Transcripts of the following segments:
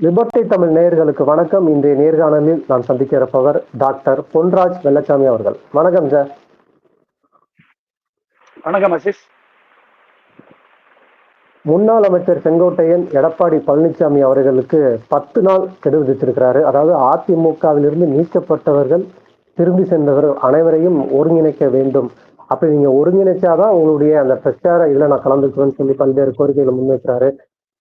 Liberty Tamil நேயர்களுக்கு வணக்கம். இன்றைய நேர்காணலில் நான் சந்திக்க இருப்பவர் டாக்டர் பொன்ராஜ் வெள்ளச்சாமி அவர்கள். வணக்கம் சார். வணக்கம் அசிஸ். முன்னாள் அமைச்சர் செங்கோட்டையன் எடப்பாடி பழனிசாமி அவர்களுக்கு பத்து நாள் கெடு விதித்திருக்கிறாரு. அதாவது அதிமுகவிலிருந்து நீக்கப்பட்டவர்கள் திரும்பி சென்றவர் அனைவரையும் ஒருங்கிணைக்க வேண்டும். அப்படி நீங்க ஒருங்கிணைச்சாதான் உங்களுடைய அந்த பிரச்சார இதுல நான் கலந்துக்குவேன்னு சொல்லி பல்வேறு கோரிக்கைகளை முன்வைக்கிறாரு.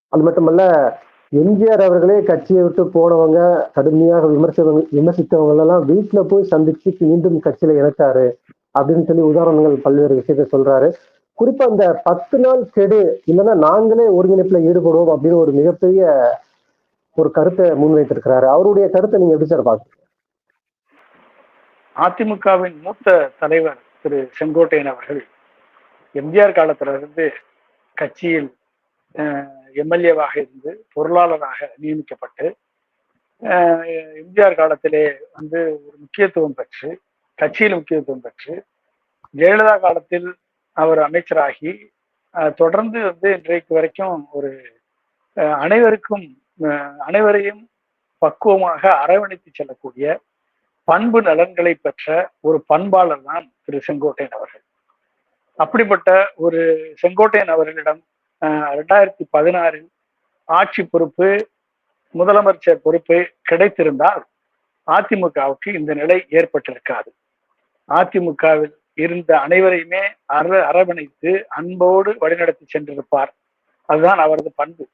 அது மட்டுமல்ல எம்ஜிஆர் அவர்களே கட்சியை விட்டு போனவங்க கடுமையாக விமர்சவங்க விமர்சித்தவங்க எல்லாம் வீட்டுல போய் சந்திச்சு மீண்டும் கட்சியில இணைச்சாரு அப்படின்னு சொல்லி உதாரணங்கள் பல்வேறு விஷயத்த சொல்றாரு. குறிப்பா இந்த பத்து நாள் கெடு இல்லைன்னா நாங்களே ஒருங்கிணைப்புல ஈடுபடுவோம் அப்படின்னு ஒரு மிகப்பெரிய ஒரு கருத்தை முன்வைத்திருக்கிறாரு. அவருடைய கருத்தை நீங்க எப்படி சார் பாக்குறீங்க அதிமுகவின் மூத்த தலைவர் திரு செங்கோட்டையன் அவர்கள் எம்ஜிஆர் காலத்துல இருந்து கட்சியில் எம்எல்ஏவாக இருந்து பொருளாளராக நியமிக்கப்பட்டு எம்ஜிஆர் காலத்திலே வந்து ஒரு முக்கியத்துவம் பெற்று கட்சியில் முக்கியத்துவம் பெற்று ஜெயலலிதா காலத்தில் அவர் அமைச்சராகி தொடர்ந்து வந்து இன்றைக்கு வரைக்கும் ஒரு அஹ், அனைவருக்கும் அஹ், அனைவரையும் பக்குவமாக அரவணைத்து செல்லக்கூடிய பண்பு நலன்களை பெற்ற ஒரு பண்பாளர் தான் திரு செங்கோட்டையன் அவர்கள். அப்படிப்பட்ட ஒரு செங்கோட்டையன் அவர்களிடம் ரெண்டாயிரத்தி பதினாறில் ஆட்சி பொறுப்பு முதலமைச்சர் பொறுப்பு கிடைத்திருந்தால் அதிமுகவுக்கு இந்த நிலை ஏற்பட்டிருக்காது. அதிமுகவில் இருந்த அனைவரையுமே அர அரவணைத்து அன்போடு வழிநடத்தி சென்றிருப்பார். அதுதான் அவரது பண்பு.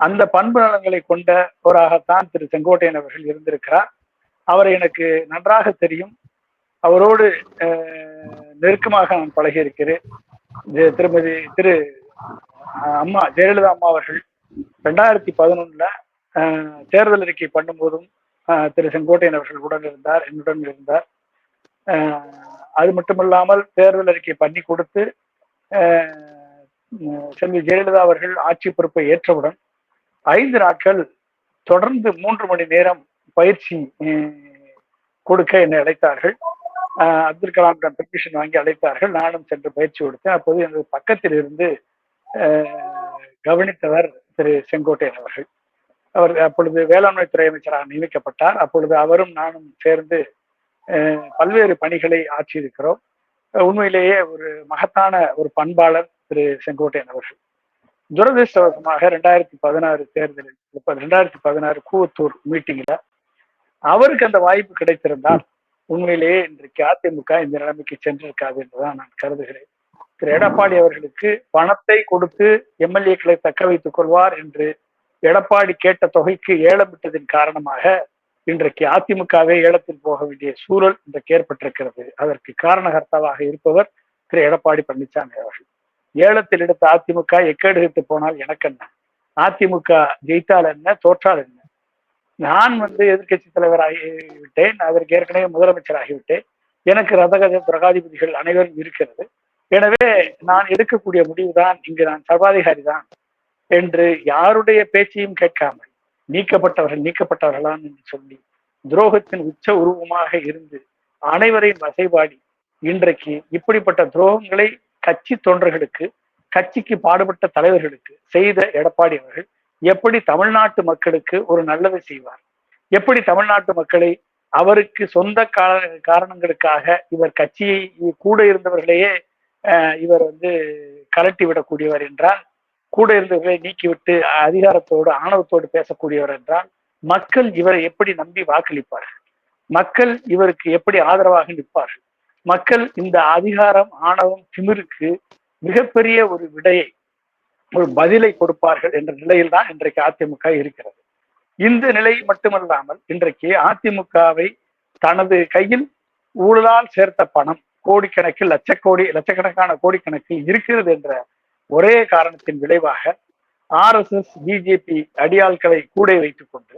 அந்த பண்பு நலன்களை கொண்ட ஒராகத்தான் திரு செங்கோட்டையன் அவர்கள் இருந்திருக்கிறார். அவரை எனக்கு நன்றாக தெரியும். அவரோடு அஹ், நெருக்கமாக நான் பழகி இருக்கிறேன் திருமதி திரு அம்மா ஜெயலலிதா அம்மா அவர்கள் ரெண்டாயிரத்தி பதினொன்னுல தேர்தல் அறிக்கை பண்ணும்போதும் திரு செங்கோட்டையன் அவர்கள் உடன் இருந்தார் என்னுடன் இருந்தார். அது மட்டுமல்லாமல் தேர்தல் அறிக்கை பண்ணி கொடுத்து செல்வி ஜெயலலிதா அவர்கள் ஆட்சி பொறுப்பை ஏற்றவுடன் ஐந்து நாட்கள் தொடர்ந்து மூன்று மணி நேரம் பயிற்சி கொடுக்க என்னை அழைத்தார்கள். அப்துல் கலாமிடம் பெர்மிஷன் வாங்கி அழைத்தார்கள். நானும் சென்று பயிற்சி கொடுத்தேன். அப்போது எனது பக்கத்தில் இருந்து கவனித்தவர் திரு செங்கோட்டையன் அவர்கள். அவர் அப்பொழுது வேளாண்மை துறை அமைச்சராக நியமிக்கப்பட்டார். அப்பொழுது அவரும் நானும் சேர்ந்து அஹ், பல்வேறு பணிகளை ஆற்றியிருக்கிறோம். உண்மையிலேயே ஒரு மகத்தான ஒரு பண்பாளர் திரு செங்கோட்டையன் அவர்கள். துரதிருஷ்டவசமாக ரெண்டாயிரத்தி பதினாறு தேர்தலில் ரெண்டாயிரத்தி பதினாறு கூவத்தூர் மீட்டிங்ல அவருக்கு அந்த வாய்ப்பு கிடைத்திருந்தால் உண்மையிலேயே இன்றைக்கு அதிமுக இந்த நிலைமைக்கு சென்றிருக்காது என்றுதான் நான் கருதுகிறேன். திரு எடப்பாடி அவர்களுக்கு பணத்தை கொடுத்து எம்எல்ஏக்களை தக்க வைத்துக் கொள்வார் என்று எடப்பாடி கேட்ட தொகைக்கு ஏலமிட்டதின் காரணமாக இன்றைக்கு அதிமுகவே ஏலத்தில் போக வேண்டிய சூழல் இன்றைக்கு ஏற்பட்டிருக்கிறது. அதற்கு காரணகர்த்தாவாக இருப்பவர் திரு எடப்பாடி பழனிசாமி அவர்கள். ஏலத்தில் எடுத்த அதிமுக எக்கேடு போனால் எனக்கு என்ன அதிமுக ஜெயித்தால் என்ன? தோற்றால் என்ன? நான் வந்து எதிர்க்கட்சி தலைவர் ஆகிவிட்டேன் அதற்கு ஏற்கனவே முதலமைச்சர் ஆகிவிட்டேன் எனக்கு ரதகஜ பிரகாதிபதிகள் அனைவரும் இருக்கிறது. எனவே நான் எடுக்கக்கூடிய முடிவுதான் இங்கு நான் சர்வாதிகாரி தான் என்று யாருடைய பேச்சையும் கேட்காமல் நீக்கப்பட்டவர்கள் நீக்கப்பட்டவர்களாம் என்று சொல்லி துரோகத்தின் உச்ச உருவமாக இருந்து அனைவரையும் வசைபாடி இன்றைக்கு இப்படிப்பட்ட துரோகங்களை கட்சி தொண்டர்களுக்கு கட்சிக்கு பாடுபட்ட தலைவர்களுக்கு செய்த எடப்பாடி அவர்கள் எப்படி தமிழ்நாட்டு மக்களுக்கு ஒரு நல்லதை செய்வார்? எப்படி தமிழ்நாட்டு மக்களை அவருக்கு சொந்த கா- காரணங்களுக்காக இவர் கட்சியை கூட இருந்தவர்களையே இவர் வந்து கலட்டி விடக்கூடியவர் என்றால் கூட இருந்தவர்களை நீக்கிவிட்டு அதிகாரத்தோடு ஆணவத்தோடு பேசக்கூடியவர் என்றால் மக்கள் இவரை எப்படி நம்பி வாக்களிப்பார்கள்? மக்கள் இவருக்கு எப்படி ஆதரவாக நிற்பார்கள்? மக்கள் இந்த அதிகாரம் ஆணவம் திமிருக்கு மிகப்பெரிய ஒரு விடையை ஒரு பதிலை கொடுப்பார்கள் என்ற நிலையில் தான் இன்றைக்கு அதிமுக இருக்கிறது. இந்த நிலை மட்டுமல்லாமல் இன்றைக்கு அதிமுகவை தனது கையில் ஊழலால் சேர்த்த பணம் கோடிக்கணக்கில் லட்சக்கோடி லட்சக்கணக்கான கோடிக்கணக்கில் இருக்கிறது என்ற ஒரே காரணத்தின் விளைவாக ஆர்எஸ்எஸ் பிஜேபி அடியாள்களை கூட வைத்துக் கொண்டு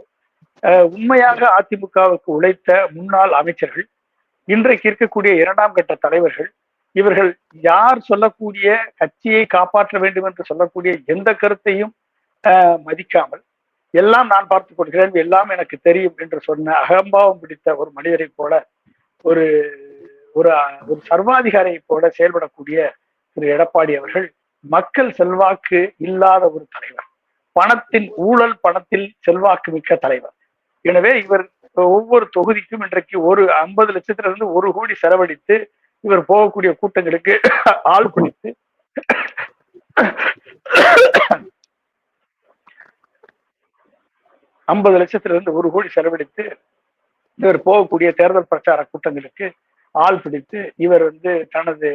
உண்மையாக அதிமுகவுக்கு உழைத்த முன்னாள் அமைச்சர்கள் இன்றைக்கு இருக்கக்கூடிய இரண்டாம் கட்ட தலைவர்கள் இவர்கள் யார் சொல்லக்கூடிய கட்சியை காப்பாற்ற வேண்டும் என்று சொல்லக்கூடிய எந்த கருத்தையும் மதிக்காமல் எல்லாம் நான் பார்த்துக் கொள்கிறேன் எல்லாம் எனக்கு தெரியும் என்று சொன்ன அகம்பாவம் பிடித்த ஒரு மனிதரை போல ஒரு ஒரு ஒரு சர்வாதிகாரியை போல செயல்படக்கூடிய திரு எடப்பாடி அவர்கள் மக்கள் செல்வாக்கு இல்லாத ஒரு தலைவர். பணத்தின் ஊழல் பணத்தில் செல்வாக்கு மிக்க தலைவர். எனவே இவர் ஒவ்வொரு தொகுதிக்கும் இன்றைக்கு ஒரு ஐம்பது லட்சத்துல இருந்து ஒரு கோடி செலவழித்து இவர் போகக்கூடிய கூட்டங்களுக்கு ஆள் பிடித்து ஐம்பது லட்சத்துல இருந்து ஒரு கோடி செலவழித்து இவர் போகக்கூடிய தேர்தல் பிரச்சார கூட்டங்களுக்கு ஆள் பிடித்து இவர் வந்து தனது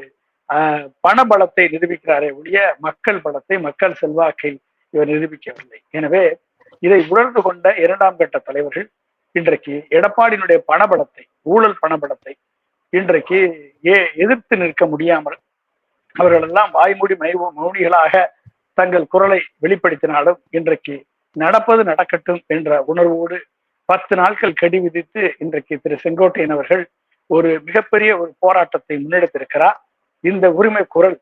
பண பலத்தை நிரூபிக்கிறாரே ஒழிய மக்கள் பலத்தை மக்கள் செல்வாக்கை இவர் நிரூபிக்கவில்லை. எனவே இதை உணர்ந்து கொண்ட இரண்டாம் கட்ட தலைவர்கள் இன்றைக்கு எடப்பாடியினுடைய பணபலத்தை ஊழல் பணபலத்தை இன்றைக்கு ஏ எதிர்த்து நிற்க முடியாமல் அவர்கள் எல்லாம் வாய்மூடி மைவு மௌனிகளாக தங்கள் குரலை வெளிப்படுத்தினாலும் இன்றைக்கு நடப்பது நடக்கட்டும் என்ற உணர்வோடு பத்து நாட்கள் கடி விதித்து இன்றைக்கு திரு செங்கோட்டையன் அவர்கள் ஒரு மிகப்பெரிய ஒரு போராட்டத்தை முன்னெடுத்திருக்கிறார். இந்த உரிமை குரல்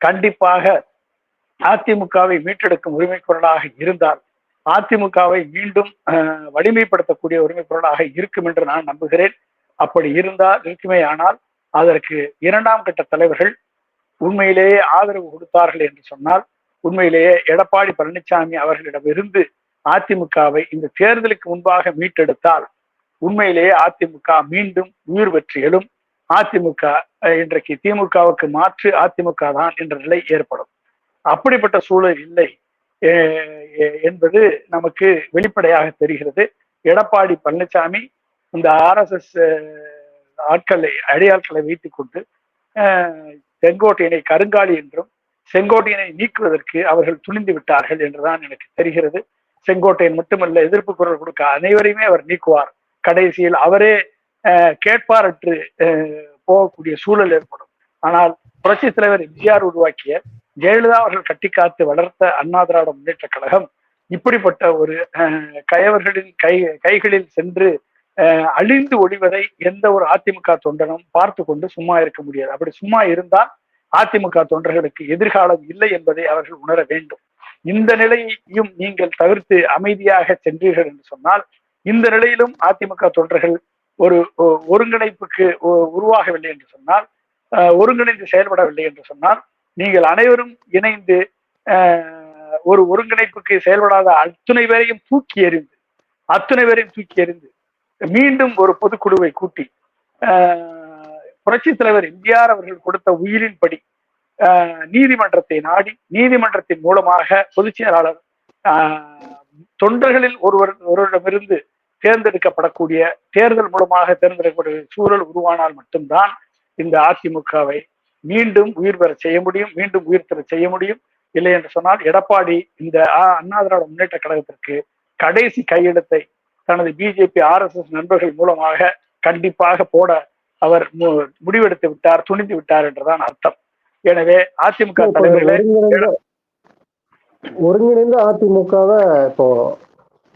கண்டிப்பாக அதிமுகவை மீட்டெடுக்கும் உரிமை குரலாக இருந்தால் அதிமுகவை மீண்டும் அஹ், வலிமைப்படுத்தக்கூடிய உரிமை குரலாக இருக்கும் என்று நான் நம்புகிறேன். அப்படி இருந்தால் இருக்குமே ஆனால் அதற்கு இரண்டாம் கட்ட தலைவர்கள் உண்மையிலேயே ஆதரவு கொடுத்தார்கள் என்று சொன்னால் உண்மையிலேயே எடப்பாடி பழனிசாமி அவர்களிடமிருந்து அதிமுகவை இந்த தேர்தலுக்கு முன்பாக மீட்டெடுத்தால் உண்மையிலேயே அதிமுக மீண்டும் உயிர் வெற்றிகளும் அதிமுக இன்றைக்கு திமுகவுக்கு மாற்று அதிமுக தான் என்ற நிலை ஏற்படும். அப்படிப்பட்ட சூழல் இல்லை. என்பது நமக்கு வெளிப்படையாக தெரிகிறது. எடப்பாடி பழனிசாமி இந்த ஆர்எஸ்எஸ் ஆட்களை அடியாட்களை வைத்துக் கொண்டு செங்கோட்டையினை கருங்காலி என்றும் செங்கோட்டையினை நீக்குவதற்கு அவர்கள் துணிந்து விட்டார்கள் என்றுதான் எனக்கு தெரிகிறது. செங்கோட்டையன் மட்டுமல்ல எதிர்ப்பு குரல் கொடுக்க அனைவரையுமே அவர் நீக்குவார். கடைசியில் அவரே அஹ், கேட்பாரற்று போகக்கூடிய சூழல் ஏற்படும். ஆனால் புரட்சி தலைவர் எம்ஜிஆர் உருவாக்கிய ஜெயலலிதா அவர்கள் கட்டி காத்து வளர்த்த அண்ணா திராவிட முன்னேற்ற கழகம் இப்படிப்பட்ட ஒரு கயவர்களின் கை கைகளில் சென்று அஹ், அழிந்து ஒழிவதை எந்த ஒரு அதிமுக தொண்டனும் பார்த்து கொண்டு சும்மா இருக்க முடியாது. அப்படி சும்மா இருந்தால் அதிமுக தொண்டர்களுக்கு எதிர்காலம் இல்லை என்பதை அவர்கள் உணர வேண்டும். இந்த நிலையையும் நீங்கள் தவிர்த்து அமைதியாக சென்றீர்கள் என்று சொன்னால் இந்த நிலையிலும் அதிமுக தொண்டர்கள் ஒரு ஒருங்கிணைப்புக்கு உருவாகவில்லை என்று சொன்னால் ஒருங்கிணைந்து செயல்படவில்லை என்று சொன்னால் நீங்கள் அனைவரும் இணைந்து ஒரு ஒருங்கிணைப்புக்கு செயல்படாத அத்துணை பேரையும் தூக்கி எறிந்து அத்துணை பேரையும் தூக்கி எறிந்து மீண்டும் ஒரு பொதுக்குழுவை கூட்டி புரட்சி தலைவர் எம்ஜிஆர் அவர்கள் கொடுத்த உயிரின்படி அஹ், நீதிமன்றத்தை நாடி நீதிமன்றத்தின் மூலமாக பொதுச் செயலாளர் தொண்டர்களில் ஒருவர் ஒருவரிடமிருந்து தேர்ந்தெடுக்கப்படக்கூடிய தேர்தல் மூலமாக தேர்ந்தெடுக்கக்கூடிய சூழல் உருவானால் மட்டும்தான் இந்த அதிமுகவை மீண்டும் உயிர் பெற செய்ய முடியும் மீண்டும் உயிர் பெற செய்ய முடியும். இல்லை என்று சொன்னால் எடப்பாடி இந்த அண்ணா திராவிட முன்னேற்ற கழகத்திற்கு கடைசி கையெழுத்தை தனது பிஜேபி ஆர்எஸ்எஸ் நண்பர்கள் மூலமாக கண்டிப்பாக போட அவர் முடிவெடுத்து விட்டார் துணிந்து விட்டார் என்றுதான் அர்த்தம். எனவே அதிமுக தலைவர்களே ஒருங்கிணைந்த அதிமுகவை இப்போ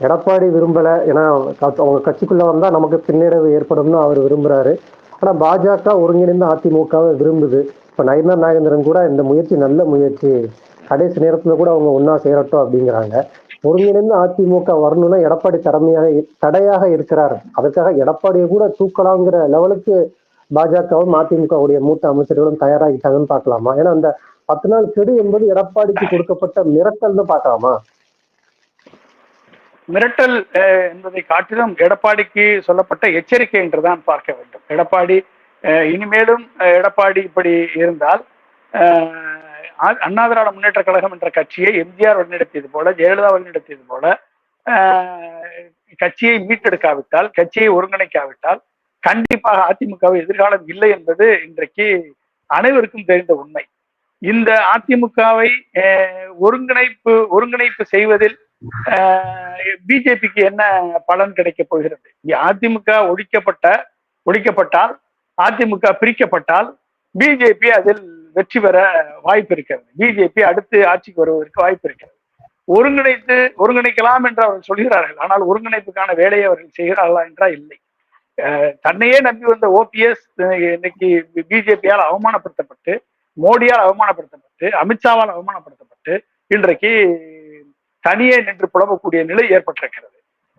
எடப்பாடி விரும்பல. ஏன்னா அவங்க கட்சிக்குள்ள வந்தா நமக்கு பின்னடைவு ஏற்படும்னு அவர் விரும்புறாரு. ஆனா பாஜக ஒருங்கிணைந்த அதிமுகவை விரும்புது. இப்ப நயனா நாகேந்திரன் கூட இந்த முயற்சி நல்ல முயற்சி. கடைசி நேரத்துல கூட அவங்க ஒன்னா சேரட்டும் அப்படிங்கிறாங்க. ஒருங்கிணைந்து அதிமுக வரணும்னா எடப்பாடி திறமையாக தடையாக இருக்கிறார். அதற்காக எடப்பாடியை கூட தூக்கலாங்கிற லெவலுக்கு பாஜகவும் அதிமுகவுடைய மூத்த அமைச்சர்களும் தயாராகிட்டாங்கன்னு பார்க்கலாமா? ஏன்னா அந்த பத்து நாள் கெடு என்பது எடப்பாடிக்கு கொடுக்கப்பட்ட மிரட்டல்னு பார்க்கலாமா? மிரட்டல் என்பதை காட்டிலும் எடப்பாடிக்கு சொல்லப்பட்ட எச்சரிக்கை என்றுதான் பார்க்க வேண்டும். எடப்பாடி இனிமேலும் எடப்பாடி இப்படி இருந்தால் அஹ், அண்ணா திராவிட முன்னேற்ற கழகம் என்ற கட்சியை எம்ஜிஆர் வழிநடத்தியது போல ஜெயலலிதா வழிநடத்தியது போல கட்சியை மீட்டெடுக்காவிட்டால் கட்சியை ஒருங்கிணைக்காவிட்டால் கண்டிப்பாக அதிமுகவை எதிர்காலம் இல்லை என்பது இன்றைக்கு அனைவருக்கும் தெரிந்த உண்மை. இந்த அதிமுகவை ஒருங்கிணைப்பு ஒருங்கிணைப்பு செய்வதில் பிஜேபிக்கு என்ன பலன் கிடைக்கப் போகிறது? அதிமுக ஒழிக்கப்பட்ட ஒழிக்கப்பட்டால் அதிமுக பிரிக்கப்பட்டால் பிஜேபி அதில் வெற்றி பெற வாய்ப்பு இருக்கிறது. பிஜேபி அடுத்து ஆட்சிக்கு வருவதற்கு வாய்ப்பு இருக்கிறது. ஒருங்கிணைத்து ஒருங்கிணைக்கலாம் என்று அவர்கள் சொல்கிறார்கள். ஆனால் ஒருங்கிணைப்புக்கான வேலையை அவர்கள் செய்கிறார்களா என்றால் இல்லை. தன்னையே நம்பி வந்த ஓபிஎஸ் இன்னைக்கு பிஜேபியால் அவமானப்படுத்தப்பட்டு மோடியால் அவமானப்படுத்தப்பட்டு அமித்ஷாவால் அவமானப்படுத்தப்பட்டு இன்றைக்கு தனியே நின்று புலம்பக்கூடிய நிலை ஏற்பட்டிருக்கிறது.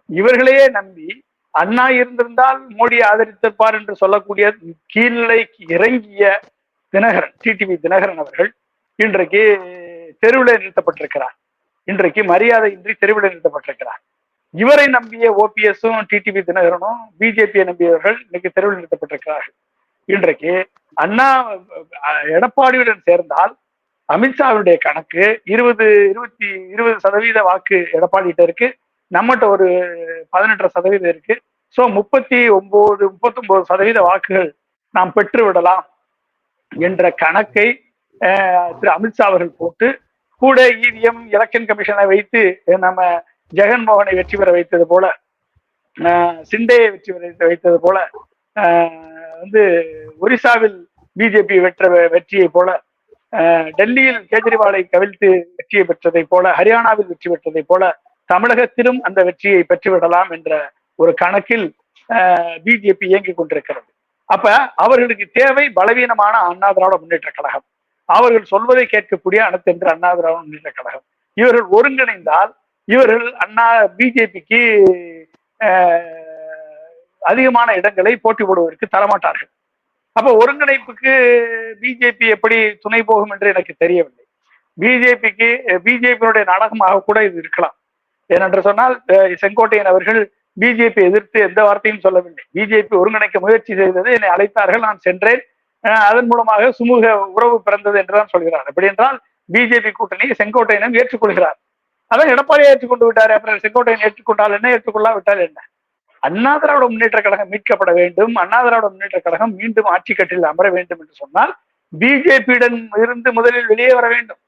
இவர்களையே நம்பி அண்ணா இருந்திருந்தால் மோடி ஆதரித்திருப்பார் என்று சொல்லக்கூடிய கீழ்நிலைக்கு இறங்கிய தினகரன் டிடிவி தினகரன் அவர்கள் இன்றைக்கு தெருவில் நிறுத்தப்பட்டிருக்கிறார். இன்றைக்கு மரியாதையின்றி தெருவில் நிறுத்தப்பட்டிருக்கிறார். இவரை நம்பிய ஓபிஎஸும் டிடிவி தினகரனும் பிஜேபியை நம்பியவர்கள் இன்னைக்கு தெருவில் நிறுத்தப்பட்டிருக்கிறார்கள். இன்றைக்கு அண்ணா எடப்பாடியுடன் சேர்ந்தால் அமித்ஷாவுடைய கணக்கு இருபது இருபத்தி இருபது சதவீத வாக்கு எடப்பாடிகிட்ட இருக்கு. நம்மகிட்ட ஒரு பதினெட்டரை சதவீதம் இருக்கு. ஸோ முப்பத்தி ஒன்பது முப்பத்தொன்பது சதவீத வாக்குகள் நாம் பெற்று விடலாம் என்ற கணக்கை திரு அமித்ஷா அவர்கள் போட்டு கூட இவிஎம் எலெக்ஷன் கமிஷனை வைத்து நம்ம ஜெகன்மோகனை வெற்றி பெற வைத்தது போல அஹ், சிண்டேயை வெற்றி பெற வைத்தது போல வந்து ஒரிசாவில் பிஜேபி வெற்ற வெற்றியை போல அஹ், டெல்லியில் கேஜ்ரிவாலை கவிழ்த்து வெற்றியை பெற்றதை போல ஹரியானாவில் வெற்றி பெற்றதை போல தமிழகத்திலும் அந்த வெற்றியை பெற்றுவிடலாம் என்ற ஒரு கணக்கில் பிஜேபி இயங்கிக் கொண்டிருக்கிறது. அப்ப அவர்களுக்கு தேவை பலவீனமான அண்ணா திராவிட முன்னேற்ற கழகம். அவர்கள் சொல்வதை கேட்கக்கூடிய அனைத்தென்று அண்ணா திராவிட முன்னேற்ற கழகம். இவர்கள் ஒருங்கிணைந்தால் இவர்கள் அண்ணா பிஜேபிக்கு அதிகமான இடங்களை போட்டி போடுவதற்கு தரமாட்டார்கள். அப்ப ஒருங்கிணைப்புக்கு பிஜேபி எப்படி துணை போகும் என்று எனக்கு தெரியவில்லை. பிஜேபிக்கு பிஜேபியினுடைய நாடகமாக கூட இது இருக்கலாம். ஏனென்று சொன்னால் செங்கோட்டையன் அவர்கள் பிஜேபி எதிர்த்து எந்த வார்த்தையும் சொல்லவில்லை. பிஜேபி ஒருங்கிணைக்க முயற்சி செய்தது என்னை அழைத்தார்கள் நான் சென்றேன். அதன் மூலமாக சுமூக உறவு பிறந்தது என்றுதான் சொல்கிறார். அப்படி என்றால் பிஜேபி கூட்டணியை செங்கோட்டையனும் ஏற்றுக்கொள்கிறார். அதான் எடப்பாடியை ஏற்றுக்கொண்டு விட்டார் அப்புறம் செங்கோட்டையன் ஏற்றுக்கொண்டால் என்ன ஏற்றுக்கொள்ளா விட்டால் என்ன? அண்ணா திராவிட முன்னேற்ற கழகம் மீட்கப்பட வேண்டும். அண்ணா திராவிட முன்னேற்ற கழகம் மீண்டும் ஆட்சி கட்டில் அமர வேண்டும் என்று சொன்னால் பிஜேபியிடம் இருந்து முதலில் வெளியே வர வேண்டும்.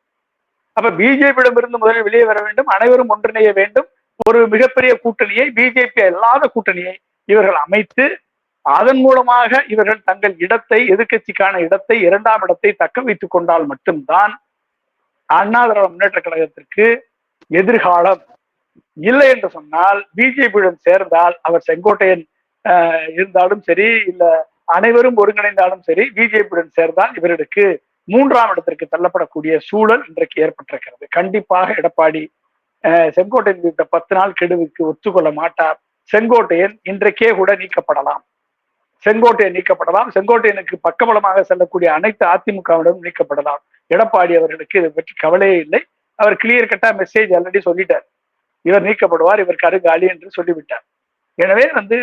அப்ப பிஜேபியிடம் இருந்து முதலில் வெளியே வர வேண்டும். அனைவரும் ஒன்றிணைய வேண்டும். ஒரு மிகப்பெரிய கூட்டணியை பிஜேபி அல்லாத கூட்டணியை இவர்கள் அமைத்து அதன் மூலமாக இவர்கள் தங்கள் இடத்தை எதிர்க்கட்சிக்கான இடத்தை இரண்டாம் இடத்தை தக்க வைத்துக் கொண்டால் மட்டும்தான் அண்ணா திராவிட முன்னேற்ற கழகத்திற்கு எதிர்காலம். இல்லை என்று சொன்னால் பிஜேபியுடன் சேர்ந்தால் அவர் செங்கோட்டையன் ஆஹ், இருந்தாலும் சரி இல்ல அனைவரும் ஒருங்கிணைந்தாலும் சரி பிஜேபியுடன் சேர்ந்தால் இவர்களுக்கு மூன்றாம் இடத்திற்கு தள்ளப்படக்கூடிய சூழல் இன்றைக்கு ஏற்பட்டிருக்கிறது. கண்டிப்பாக எடப்பாடி ஆஹ், செங்கோட்டையன் விட்ட பத்து நாள் கெடுவுக்கு ஒத்துக்கொள்ள மாட்டார். செங்கோட்டையன் இன்றைக்கே கூட நீக்கப்படலாம். செங்கோட்டையன் நீக்கப்படலாம். செங்கோட்டையனுக்கு பக்கபலமாக செல்லக்கூடிய அனைத்து அதிமுகவிடம் நீக்கப்படலாம். எடப்பாடி அவர்களுக்கு இதை பற்றி கவலையே இல்லை. அவர் கிளியர் கட்டா மெசேஜ் ஆல்ரெடி சொல்லிட்டார். இவர் நீக்கப்படுவார் இவர் கருகாலி என்று சொல்லிவிட்டார். எனவே வந்து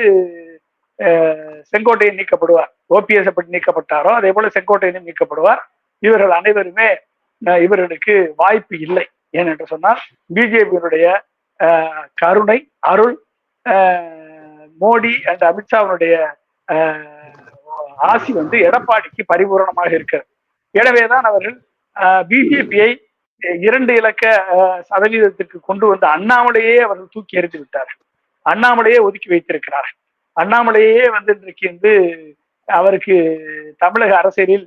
அஹ், செங்கோட்டையன் நீக்கப்படுவார். ஓபிஎஸ் எப்படி நீக்கப்பட்டாரோ அதே போல செங்கோட்டையனும் நீக்கப்படுவார். இவர்கள் அனைவருமே இவர்களுக்கு வாய்ப்பு இல்லை. ஏனென்று சொன்னால் பிஜேபியினுடைய கருணை அருள் மோடி அண்ட் அமித்ஷாவினுடைய ஆசி வந்து எடப்பாடிக்கு பரிபூரணமாக இருக்கிறது. எனவேதான் அவர்கள் பிஜேபியை இரண்டு இலக்க சதவீதத்திற்கு கொண்டு வந்த அண்ணாமலையே அவர்கள் தூக்கி எறிந்து விட்டார். அண்ணாமலையே ஒதுக்கி வைத்திருக்கிறார். அண்ணாமலையே வந்து இன்றைக்கு வந்து அவருக்கு தமிழக அரசியலில்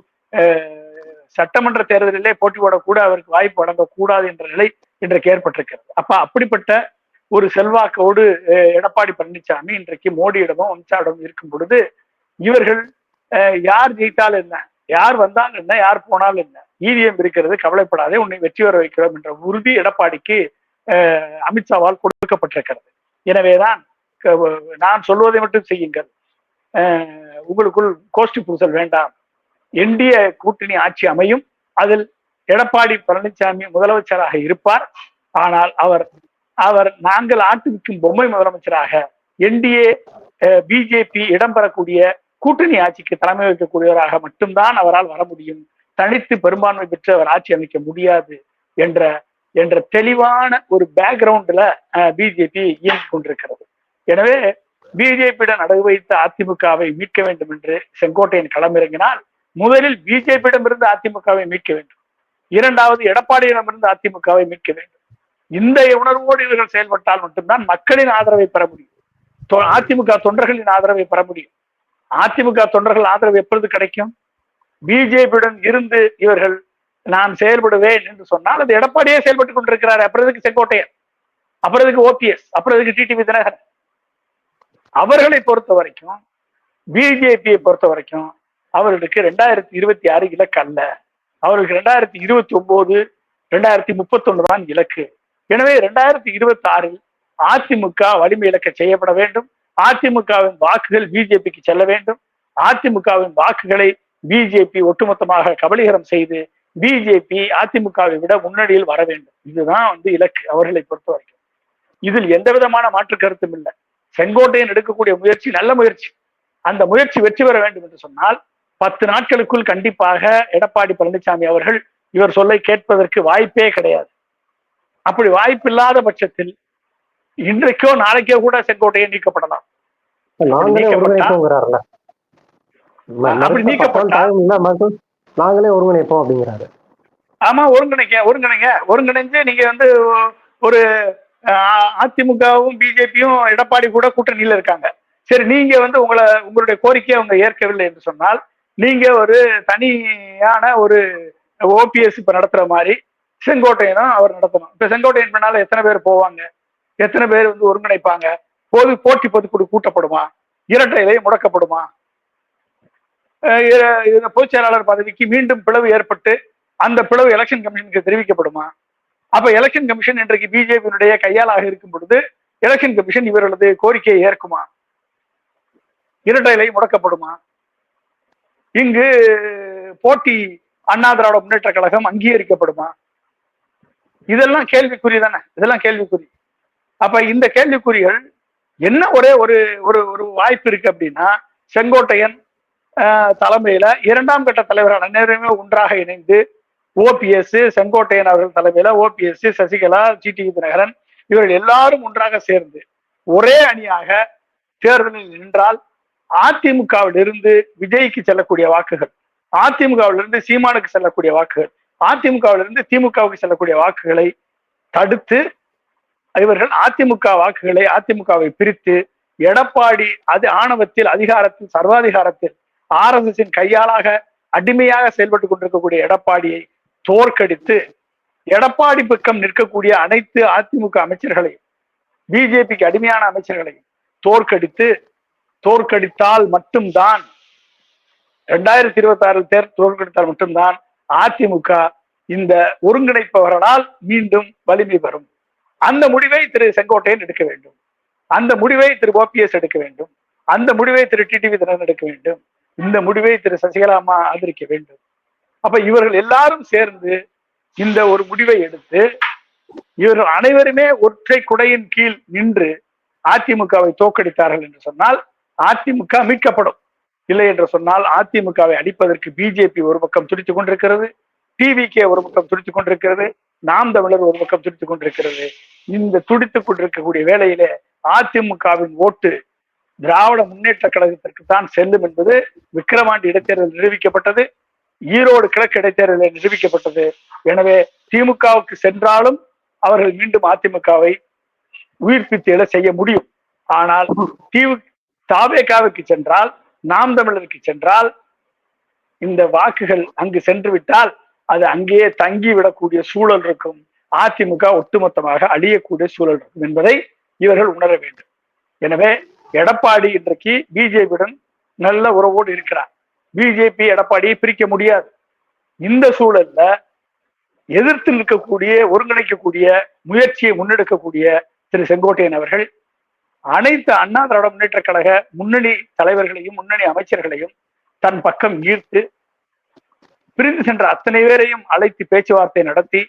சட்டமன்ற தேர்தலிலே போட்டி போடக்கூட அவருக்கு வாய்ப்பு வழங்கக்கூடாது என்ற நிலை இன்றைக்கு ஏற்பட்டிருக்கிறது. அப்ப அப்படிப்பட்ட ஒரு செல்வாக்கோடு எடப்பாடி பழனிசாமி இன்றைக்கு மோடியிடமும் அமித்ஷாவிடமும் இருக்கும் பொழுது இவர்கள் யார் ஜெயித்தால் என்ன? யார் வந்தால் என்ன? யார் போனால் என்ன? ஈவிஎம் இருக்கிறது கவலைப்படாதே உன்னை வெற்றி பெற வைக்கிறோம் என்ற உறுதி எடப்பாடிக்கு அமித்ஷாவால் கொடுக்கப்பட்டிருக்கிறது. எனவேதான் நான் சொல்வதை மட்டும் செய்யுங்கள். உங்களுக்குள் கோஷ்டி பூசல் வேண்டாம். என்டிய கூட்டணி ஆட்சி அமையும். அதில் எடப்பாடி பழனிசாமி முதலமைச்சராக இருப்பார். ஆனால் அவர் அவர் நாங்கள் ஆட்டு விற்கும் பொம்மை முதலமைச்சராக என்டிஏ பிஜேபி இடம்பெறக்கூடிய கூட்டணி ஆட்சிக்கு தலைமை வைக்கக்கூடியவராக மட்டும்தான் அவரால் வர முடியும். தனித்து பெரும்பான்மை பெற்று அவர் ஆட்சி அமைக்க முடியாது என்ற என்ற தெளிவான ஒரு பேக்ரவுண்ட்ல பிஜேபி இயங்கிக் கொண்டிருக்கிறது. எனவே பிஜேபியிடம் அடகு வைத்த அதிமுகவை மீட்க வேண்டும் என்று செங்கோட்டையன் களமிறங்கினால் முதலில் பிஜேபியிடமிருந்து அதிமுகவை மீட்க வேண்டும். இரண்டாவது எடப்பாடியிடமிருந்து அதிமுகவை மீட்க வேண்டும். இந்த உணர்வோடு இவர்கள் செயல்பட்டால் மட்டும்தான் மக்களின் ஆதரவை பெற முடியும். அதிமுக தொண்டர்களின் ஆதரவை பெற முடியும். அதிமுக தொண்டர்கள் ஆதரவு எப்பொழுது கிடைக்கும்? பிஜேபியுடன் இருந்து இவர்கள் நான் செயல்படுவேன் என்று சொன்னால் அது எடப்பாடியே செயல்பட்டுக் கொண்டிருக்கிறார். அப்புறதுக்கு செங்கோட்டையன்? அப்புறதுக்கு ஓபிஎஸ் அப்புறதுக்கு டிடிவி தினகரன்? அவர்களை பொறுத்த வரைக்கும் பிஜேபியை பொறுத்த வரைக்கும் அவர்களுக்கு ரெண்டாயிரத்தி இருபத்தி ஆறு இலக்கு அல்ல. அவர்களுக்கு ரெண்டாயிரத்தி இருபத்தி ஒன்பது ரெண்டாயிரத்தி முப்பத்தொன்னு தான் இலக்கு. எனவே ரெண்டாயிரத்தி இருபத்தி ஆறில் அதிமுக வலிமை இலக்க செய்யப்பட வேண்டும். அதிமுகவின் வாக்குகள் பிஜேபிக்கு செல்ல வேண்டும். அதிமுகவின் வாக்குகளை பிஜேபி ஒட்டுமொத்தமாக கபலீகரம் செய்து பிஜேபி அதிமுகவை விட முன்னணியில் வர வேண்டும். இதுதான் வந்து இலக்கு அவர்களை பொறுத்த வரைக்கும். இதில் எந்த விதமான மாற்று கருத்தும் இல்லை. செங்கோட்டையன் எடுக்கக்கூடிய முயற்சி நல்ல முயற்சி. அந்த முயற்சி வெற்றி பெற வேண்டும் என்று சொன்னால் பத்து நாட்களுக்குள் கண்டிப்பாக எடப்பாடி பழனிசாமி அவர்கள் இவர் சொல்லை கேட்பதற்கு வாய்ப்பே கிடையாது. அப்படி வாய்ப்பில்லாத பட்சத்தில் இன்றைக்கோ நாளைக்கோ கூட செங்கோட்டையன் நீக்கப்படலாம். அப்படி மட்டும் நாங்களே ஒருங்கிணைப்போம் அப்படிங்கிறாரு. ஆமா ஒருங்கிணைக்க ஒருங்கிணைங்க. ஒருங்கிணைஞ்சு நீங்க வந்து ஒரு அதிமுகவும் பிஜேபியும் எடப்பாடி கூட கூட்டணியில இருக்காங்க. சரி நீங்க வந்து உங்களை உங்களுடைய கோரிக்கையை அவங்க ஏற்கவில்லை என்று சொன்னால் நீங்க ஒரு தனியான ஒரு ஓபிஎஸ் இப்ப நடத்துற மாதிரி செங்கோட்டையனும் அவர் நடத்தணும். இப்ப செங்கோட்டையன் பின்னால எத்தனை பேர் போவாங்க? எத்தனை பேர் வந்து ஒருங்கிணைப்பாங்க? பொது போட்டி பொதுக்குழு கூட்டப்படுமா? இரட்டை இலை முடக்கப்படுமா? பொதுச் செயலாளர் பதவிக்கு மீண்டும் பிளவு ஏற்பட்டு அந்த பிளவு எலெக்ஷன் கமிஷனுக்கு தெரிவிக்கப்படுமா? அப்ப எலெக்ஷன் கமிஷன் இன்றைக்கு பிஜேபியினுடைய கையாளாக இருக்கும் பொழுது எலெக்ஷன் கமிஷன் இவர்களது கோரிக்கையை ஏற்குமா? இரட்டை இலை முடக்கப்படுமா? இங்கு போட்டி அண்ணா திராவிட முன்னேற்ற கழகம் அங்கீகரிக்கப்படுமா? இதெல்லாம் கேள்விக்குறி தானே இதெல்லாம் கேள்விக்குறி. அப்ப இந்த கேள்விக்குறிகள் என்ன ஒரே ஒரு ஒரு ஒரு வாய்ப்பு இருக்கு அப்படின்னா செங்கோட்டையன் தலைமையில இரண்டாம் கட்ட தலைவர்கள் அனைவருமே ஒன்றாக இணைந்து ஓபிஎஸ் செங்கோட்டையன் அவர்கள் தலைமையில ஓபிஎஸ் சசிகலா ஜி டி தினகரன் இவர்கள் எல்லாரும் ஒன்றாக சேர்ந்து ஒரே அணியாக தேர்தலில் நின்றால் அதிமுகவிலிருந்து விஜய்க்கு செல்லக்கூடிய வாக்குகள் அதிமுகவிலிருந்து சீமானுக்கு செல்லக்கூடிய வாக்குகள் அதிமுகவிலிருந்து திமுகவுக்கு செல்லக்கூடிய வாக்குகளை தடுத்து இவர்கள் அதிமுக வாக்குகளை அதிமுகவை பிரித்து எடப்பாடி அது ஆணவத்தில் அதிகாரத்தில் சர்வாதிகாரத்தில் ஆர் எஸ் எஸ் கையாளாக அடிமையாக செயல்பட்டு கொண்டிருக்கக்கூடிய எடப்பாடியை தோற்கடித்து எடப்பாடி பக்கம் நிற்கக்கூடிய அனைத்து அதிமுக அமைச்சர்களையும் பிஜேபிக்கு அடிமையான அமைச்சர்களையும் தோற்கடித்து தோற்கடித்தால் மட்டும்தான் இரண்டாயிரத்தி இருபத்தி ஆறில் தேர் தோற்கடித்தால் மட்டும்தான் அதிமுக இந்த ஒருங்கிணைப்பவர்களால் மீண்டும் வலிமை பெறும். அந்த முடிவை திரு செங்கோட்டையன் எடுக்க வேண்டும். அந்த முடிவை திரு ஓபிஎஸ் எடுக்க வேண்டும். அந்த முடிவை திரு டிடிவி தினம் எடுக்க வேண்டும். இந்த முடிவை திரு சசிகலா அம்மா ஆதரிக்க வேண்டும். அப்ப இவர்கள் எல்லாரும் சேர்ந்து இந்த ஒரு முடிவை எடுத்து இவர்கள் அனைவருமே ஒற்றை குடையின் கீழ் நின்று அதிமுகவை தோற்கடித்தார்கள் என்று சொன்னால் அதிமுக மீட்கப்படும். இல்லை என்று சொன்னால் அதிமுகவை அடிப்பதற்கு பிஜேபி ஒரு பக்கம் துடித்துக் கொண்டிருக்கிறது டிவிகே ஒரு பக்கம் துடித்துக் கொண்டிருக்கிறது நாம் தமிழர் ஒரு பக்கம் துடித்துக் கொண்டிருக்கிறது. இந்த துடித்துக் கொண்டிருக்கக்கூடிய வேளையிலே அதிமுகவின் ஓட்டு திராவிட முன்னேற்ற கழகத்திற்கு தான் செல்லும் என்பது விக்கிரவாண்டி இடைத்தேர்தல் நிரூபிக்கப்பட்டது ஈரோடு கிழக்கு இடைத்தேர்தலில் நிரூபிக்கப்பட்டது. எனவே திமுகவுக்கு சென்றாலும் அவர்கள் மீண்டும் அதிமுகவை உயிர்ப்பித்து எழ செய்ய முடியும். ஆனால் திமு தாவேகாவுக்கு சென்றால் நாம் தமிழருக்கு சென்றால் இந்த வாக்குகள் அங்கு சென்று விட்டால் அது அங்கேயே தங்கி விடக்கூடிய சூழல் இருக்கும். அதிமுக ஒட்டுமொத்தமாக அழியக்கூடிய சூழல் இருக்கும் என்பதை இவர்கள் உணர வேண்டும். எனவே எடப்பாடி இன்றைக்கு பிஜேபியுடன் நல்ல உறவோடு இருக்கிறார். பிஜேபி எடப்பாடியை பிரிக்க முடியாது. இந்த சூழல்ல எதிர்த்து நிற்கக்கூடிய ஒருங்கிணைக்கக்கூடிய முயற்சியை முன்னெடுக்கக்கூடிய திரு செங்கோட்டையன் அவர்கள் அனைத்து அண்ணா திராவிட முன்னேற்ற கழக முன்னணி தலைவர்களையும் முன்னணி அமைச்சர்களையும் தன் பக்கம் ஈர்த்து பிரிந்து சென்ற அத்தனை பேரையும் அழைத்து பேச்சுவார்த்தை நடத்தி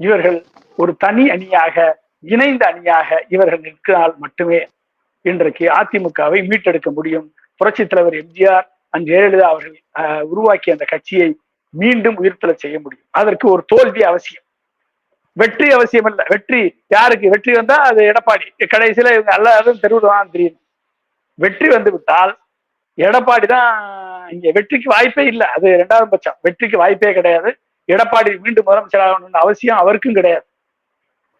இவர்கள் ஒரு தனி அணியாக இணைந்த அணியாக இவர்கள் நிற்கிறால் மட்டுமே இன்றைக்கு அதிமுகவை மீட்டெடுக்க முடியும். புரட்சி தலைவர் எம்ஜிஆர் அன்று ஜெயலலிதா அவர்கள் உருவாக்கிய அந்த கட்சியை மீண்டும் உயிர்த்தல செய்ய முடியும். அதற்கு ஒரு தோல்வி அவசியம். வெற்றி அவசியம் இல்ல. வெற்றி யாருக்கு? வெற்றி வந்தா அது எடப்பாடி. கடைசியில இவங்க எல்லாரும் தெருவுதான் தெரியும். வெற்றி வந்து விட்டால் எடப்பாடி தான் இங்க வெற்றிக்கு வாய்ப்பே இல்லை. அது இரண்டாவது பட்சம். வெற்றிக்கு வாய்ப்பே கிடையாது. எடப்பாடி மீண்டும் முதலமைச்சர் ஆகணும்னு அவசியம் அவருக்கும் கிடையாது.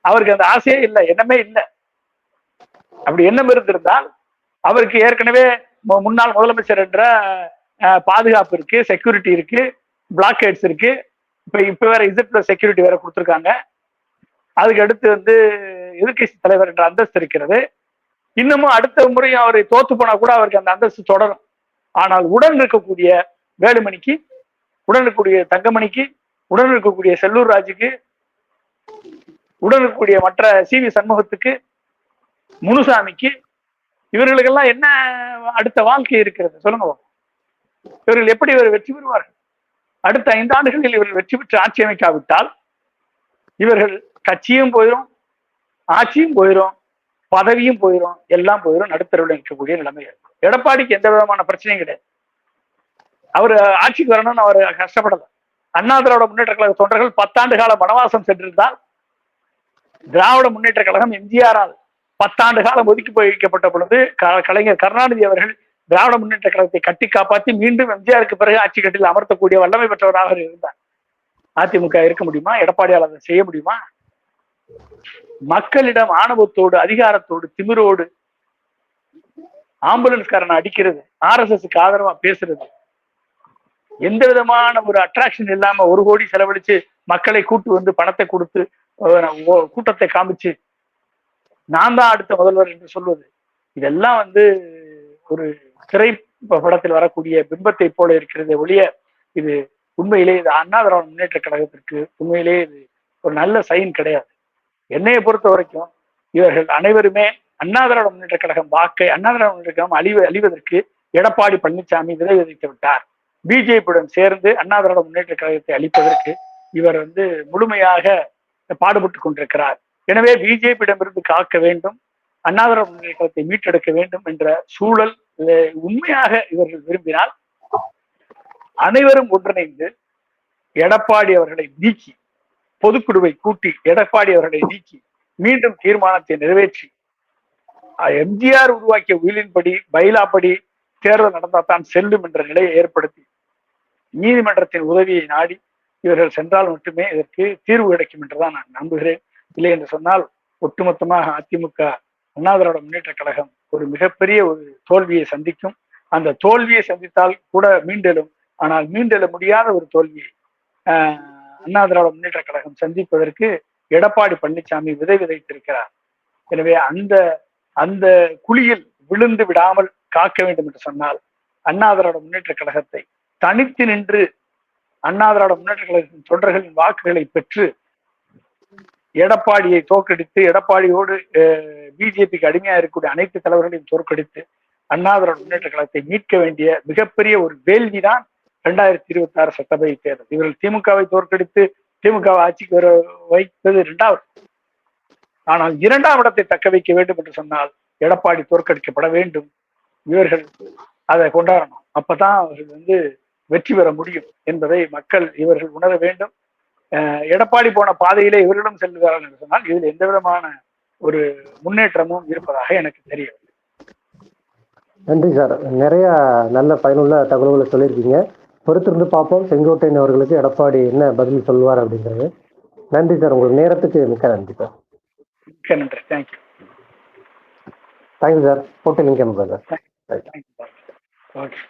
அவருக்கு அந்த ஆசையே இல்லை. என்னமே இல்லை. அப்படி எண்ணம் இருந்திருந்தால் அவருக்கு ஏற்கனவே மு- முன்னாள் முதலமைச்சர் என்ற பாதுகாப்பு இருக்கு செக்யூரிட்டி இருக்கு பிளாக்கேட்ஸ் இருக்கு. இப்ப இப்ப வேற இசட் பிளஸ் செக்யூரிட்டி வேற கொடுத்துருக்காங்க. அதுக்கு அடுத்து வந்து எதிர்கட்சி தலைவர் என்ற அந்தஸ்து இருக்கிறது. இன்னமும் அடுத்த முறையும் அவர் தோத்து போனா கூட அவருக்கு அந்த அந்தஸ்து தொடரும். ஆனால் உடன் இருக்கக்கூடிய வேலுமணிக்கு உடன் இருக்கக்கூடிய தங்கமணிக்கு உடன் இருக்கக்கூடிய செல்லூர் ராஜுக்கு உடன் இருக்கக்கூடிய மற்ற சி வி சண்முகத்துக்கு முனுசாமிக்கு இவர்களுக்கெல்லாம் என்ன அடுத்த வாழ்க்கை இருக்கிறது? சொல்லுங்க இவர்கள் எப்படி இவர் வெற்றி பெறுவார்கள்? அடுத்த ஐந்து ஆண்டுகளில் இவர்கள் வெற்றி பெற்று ஆட்சி அமைக்காவிட்டால் இவர்கள் கட்சியும் போயிடும் ஆட்சியும் போயிடும் பதவியும் போயிடும் எல்லாம் போயிடும் நடுத்தரவில் இருக்கக்கூடிய நிலைமை இருக்கும் எடப்பாடிக்கு எந்த விதமான பிரச்சனையும் கிடையாது. அவர் ஆட்சிக்கு வரணும்னு அவர் கஷ்டப்படல. அண்ணா திராவிட முன்னேற்ற கழக தொண்டர்கள் பத்தாண்டு கால வனவாசம் சென்றிருந்தால் திராவிட முன்னேற்ற கழகம் எம்ஜிஆரால் பத்தாண்டு காலம் ஒதுக்கி போய் வைக்கப்பட்ட பொழுது க- கலைஞர் கருணாநிதி அவர்கள் திராவிட முன்னேற்ற கழகத்தை கட்டி காப்பாற்றி மீண்டும் எம்ஜிஆருக்கு பிறகு ஆட்சி கட்டில் அமர்த்தக்கூடிய வல்லமை பெற்றவராக இருந்தார். அதிமுக இருக்க முடியுமா? எடப்பாடியால் அதை செய்ய முடியுமா? மக்களிடம் ஆணவத்தோடு அதிகாரத்தோடு திமிரோடு ஆம்புலன்ஸ்காரனை அடிக்கிறது ஆர்எஸ்எஸ்க்கு ஆதரவா பேசுறது. எந்த விதமான ஒரு அட்ராக்ஷன் இல்லாம ஒரு கோடி செலவழிச்சு மக்களை கூட்டு வந்து பணத்தை கொடுத்து கூட்டத்தை காமிச்சு நான் தான் அடுத்த முதல்வர் என்று சொல்வது. இதெல்லாம் வந்து ஒரு திரை படத்தில் வரக்கூடிய பிம்பத்தை போல இருக்கிறதே ஒழிய இது உண்மையிலே இது அண்ணா திராவிட முன்னேற்ற கழகத்திற்கு உண்மையிலே இது ஒரு நல்ல சைன் கிடையாது. என்னையை பொறுத்த வரைக்கும் இவர்கள் அனைவருமே அண்ணா திராவிட முன்னேற்ற கழகம் வாக்கை அண்ணா திராவிட முன்னேற்ற கழகம் அழிவு அழிவதற்கு எடப்பாடி பழனிசாமி விதை விதைத்து விட்டார். பிஜேபியுடன் சேர்ந்து அண்ணா திராவிட முன்னேற்ற கழகத்தை அழிப்பதற்கு இவர் வந்து முழுமையாக பாடுபட்டு கொண்டிருக்கிறார். எனவே பிஜேபியிடமிருந்து காக்க வேண்டும் அண்ணா முன்னேற்றத்தை மீட்டெடுக்க வேண்டும் என்ற சூழல் உண்மையாக இவர்கள் விரும்பினால் அனைவரும் ஒன்றிணைந்து எடப்பாடி அவர்களை நீக்கி பொதுக்குழுவை கூட்டி எடப்பாடி அவர்களை நீக்கி மீண்டும் தீர்மானத்தை நிறைவேற்றி எம்ஜிஆர் உருவாக்கிய உயிலின்படி பைலாப்படி தேர்தல் நடந்தால் தான் செல்லும் என்ற நிலையை ஏற்படுத்தி நீதிமன்றத்தின் உதவியை நாடி இவர்கள் சென்றால் மட்டுமே இதற்கு தீர்வு கிடைக்கும் என்றுதான் நான் நம்புகிறேன். இல்லை என்று சொன்னால் ஒட்டுமொத்தமாக அதிமுக அண்ணா திராவிட முன்னேற்ற கழகம் ஒரு மிகப்பெரிய ஒரு தோல்வியை சந்திக்கும். அந்த தோல்வியை சந்தித்தால் கூட மீண்டெழும். ஆனால் மீண்டெழ முடியாத ஒரு தோல்வியை ஆஹ், அண்ணா திராவிட முன்னேற்ற கழகம் சந்திப்பதற்கு எடப்பாடி பழனிசாமி விதை விதைத்திருக்கிறார். எனவே அந்த அந்த குழியில் விழுந்து விடாமல் காக்க வேண்டும் என்று சொன்னால் அண்ணா திராவிட முன்னேற்ற கழகத்தை தனித்து நின்று அண்ணா திராவிட முன்னேற்ற கழகத்தின் தொண்டர்களின் வாக்குகளை பெற்று எடப்பாடியை தோற்கடித்து எடப்பாடியோடு பிஜேபிக்கு அடிமையா இருக்கக்கூடிய அனைத்து தலைவர்களையும் தோற்கடித்து அண்ணா திராவிட முன்னேற்ற கழகத்தை மீட்க வேண்டிய மிகப்பெரிய ஒரு வேள்விதான் ரெண்டாயிரத்தி இருபத்தி ஆறு சட்டசபை தேர்தல். இவர்கள் திமுகவை தோற்கடித்து திமுக ஆட்சிக்கு வர வைப்பது இரண்டாவது. ஆனால் இரண்டாம் இடத்தை தக்க வைக்க வேண்டும் என்று சொன்னால் எடப்பாடி தோற்கடிக்கப்பட வேண்டும். இவர்கள் அதை கொண்டாடணும். அப்பதான் அவர்கள் வந்து வெற்றி பெற முடியும் என்பதை மக்கள் இவர்கள் உணர வேண்டும். எடப்பாடி போன பாதையிலே இவர்களும் செல்கிறார்கள் என்று சொன்னால் இதில் எந்த விதமான ஒரு முன்னேற்றமும் இருப்பதாக எனக்கு தெரியவில்லை. நன்றி சார். நிறைய நல்ல பயனுள்ள தகவல்களை சொல்லியிருக்கீங்க. பொறுத்திருந்து பார்ப்போம். செங்கோட்டையன் அவர்களுக்கு எடப்பாடி என்ன பதில் சொல்வார் அப்படிங்கிறது. நன்றி சார். உங்களுக்கு நேரத்துக்கு மிக்க நன்றி சார். மிக்க நன்றி. Thank you thank you sir. போட்டு link sir thank you okay